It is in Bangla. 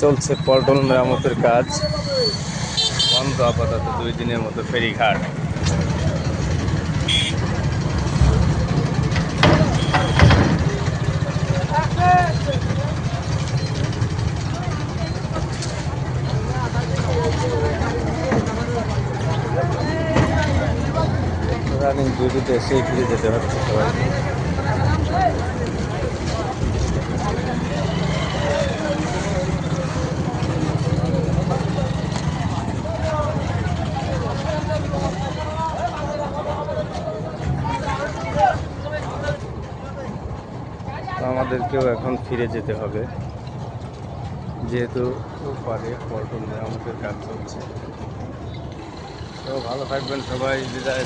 চলছে পল্টন মেরামতের কাজ। বন্ধ আপাতত দুই দিনের মতো ফেরিঘাট। রানিং ডিউটিতে এসেই ফিরে যেতে হচ্ছে সবাই তো আমাদেরকেও এখন ফিরে যেতে হবে। যেহেতু পারে পল্টন আমাদের কাজ চলছে। তো ভালো থাকবেন সবাই, বিদায়